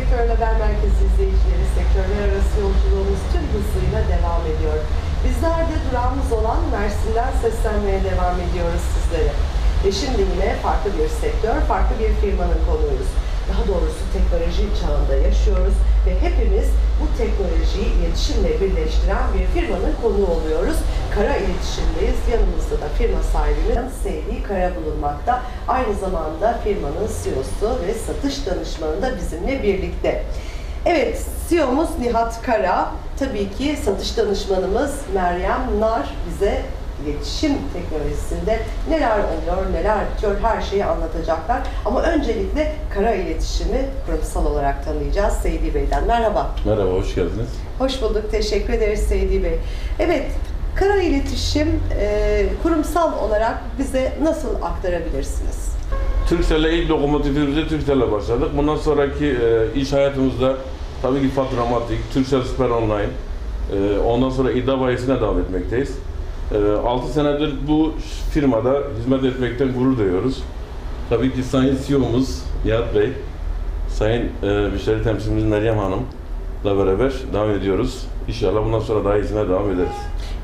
Sektör Haber Merkezi izleyicileri sektörler arası yolculuğumuz tüm hızıyla devam ediyor. Bizler de durağımız olan Mersin'den seslenmeye devam ediyoruz sizlere. Ve şimdi yine farklı bir sektör, farklı bir firmanın konuğuyuz. Daha doğrusu teknoloji çağında yaşıyoruz ve hepimiz bu teknolojiyi iletişimle birleştiren bir firmanın konuğu oluyoruz. Kara iletişimdeyiz. Yanımızda da firma sahibinin Seydi Kara bulunmakta. Aynı zamanda firmanın CEO'su ve satış danışmanı da bizimle birlikte. Evet, CEO'muz Nihat Kara. Tabii ki satış danışmanımız Meryem Nar bize iletişim teknolojisinde neler oluyor, neler bitiyor her şeyi anlatacaklar. Ama öncelikle kara iletişimi kurumsal olarak tanıyacağız Seydi Bey'den. Merhaba. Merhaba, hoş geldiniz. Hoş bulduk. Teşekkür ederiz Seydi Bey. Evet, kara iletişim e, kurumsal olarak bize nasıl aktarabilirsiniz? Turkcell'le ilk lokomotifimize Turkcell'le başladık. Bundan sonraki e, iş hayatımızda tabii ki Faturamatik, Turkcell Süper Online, e, ondan sonra İddia bayisine devam etmekteyiz. E, 6 senedir bu firmada hizmet etmekten gurur duyuyoruz. Tabii ki Sayın CEO'muz Nihat Bey, Sayın e, müşteri temsilcimiz Meryem Hanım'la beraber devam ediyoruz. İnşallah bundan sonra daha iyisine devam ederiz.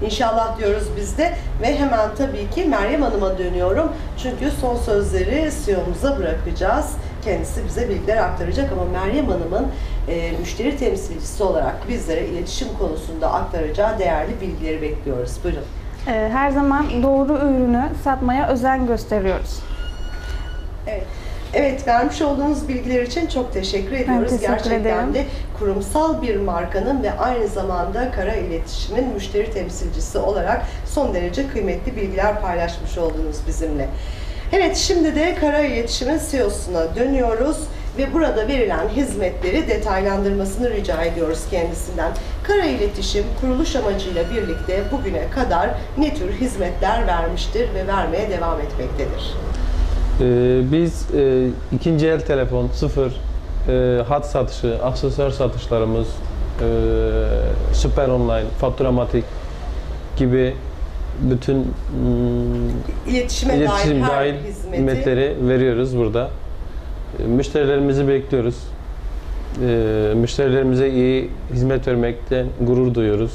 İnşallah diyoruz biz de ve hemen tabii ki Meryem Hanım'a dönüyorum. Çünkü son sözleri CEO'muza bırakacağız. Kendisi bize bilgiler aktaracak ama Meryem Hanım'ın e, müşteri temsilcisi olarak bizlere iletişim konusunda aktaracağı değerli bilgileri bekliyoruz. Buyurun. Ee, Her zaman doğru ürünü satmaya özen gösteriyoruz. Evet. Evet, vermiş olduğunuz bilgiler için çok teşekkür ediyoruz. teşekkür Gerçekten ederim. de kurumsal bir markanın ve aynı zamanda Kara İletişim'in müşteri temsilcisi olarak son derece kıymetli bilgiler paylaşmış oldunuz bizimle. Evet, şimdi de Kara İletişim'in CEO'suna dönüyoruz ve burada verilen hizmetleri detaylandırmasını rica ediyoruz kendisinden. Kara İletişim kuruluş amacıyla birlikte bugüne kadar ne tür hizmetler vermiştir ve vermeye devam etmektedir? Ee, biz e, ikinci el telefon, sıfır, e, hat satışı, aksesuar satışlarımız, e, süper online, faturamatik gibi bütün mm, İletişime iletişim dair dahil hizmeti hizmetleri veriyoruz burada. E, Müşterilerimizi bekliyoruz. E, Müşterilerimize iyi hizmet vermekten gurur duyuyoruz.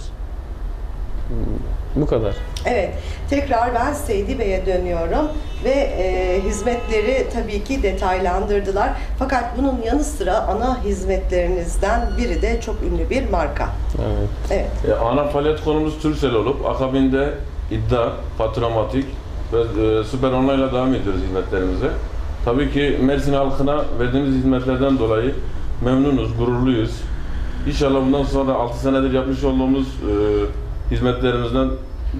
Bu kadar. Evet, tekrar ben Seydi Bey'e dönüyorum ve e, hizmetleri tabii ki detaylandırdılar. Fakat bunun yanı sıra ana hizmetlerinizden biri de çok ünlü bir marka. Evet. Evet, E, ana faaliyet konumuz Turkcell olup akabinde iddia, faturamatik ve e, süper online ile devam ediyoruz hizmetlerimize. Tabii ki Mersin halkına verdiğimiz hizmetlerden dolayı memnunuz, gururluyuz. İnşallah bundan sonra 6 senedir yapmış olduğumuz e, hizmetlerimizden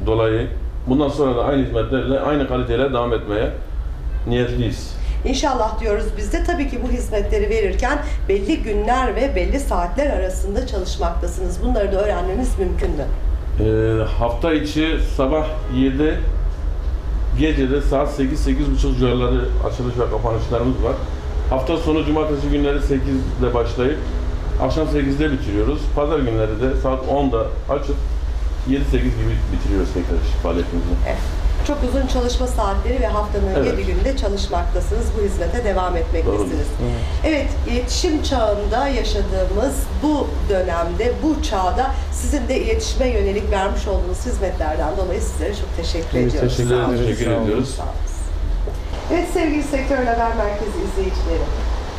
dolayı bundan sonra da aynı hizmetlerle, aynı kaliteyle devam etmeye niyetliyiz. İnşallah diyoruz biz de tabii ki bu hizmetleri verirken belli günler ve belli saatler arasında çalışmaktasınız. Bunları da öğrenmemiz mümkün mü? E, hafta içi sabah 7 Gecede saat 8-8.30 civarları açılış ve kapanışlarımız var. Hafta sonu cumartesi günleri 8'de başlayıp akşam 8'de bitiriyoruz. Pazar günleri de saat 10'da açıp 7-8 gibi bitiriyoruz tekrar faaliyetimizi. Evet. Çok uzun çalışma saatleri ve haftanın Evet. 7 günde çalışmaktasınız. Bu hizmete devam etmektesiniz. Evet, iletişim çağında yaşadığımız bu dönemde, bu çağda sizin de iletişime yönelik vermiş olduğunuz hizmetlerden dolayı sizlere çok teşekkür Biz ediyoruz. teşekkür ederiz. Teşekkür ediyoruz. Sağ olun. Evet sevgili Sektör Haber Merkezi izleyicileri,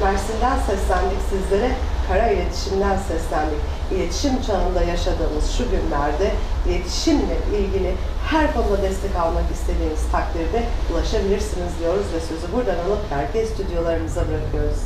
Mersin'den seslendik sizlere, Kara İletişim'den seslendik. İletişim çağında yaşadığımız şu günlerde iletişimle ilgili her konuda destek almak istediğiniz takdirde ulaşabilirsiniz diyoruz ve sözü buradan alıp merkez stüdyolarımıza bırakıyoruz.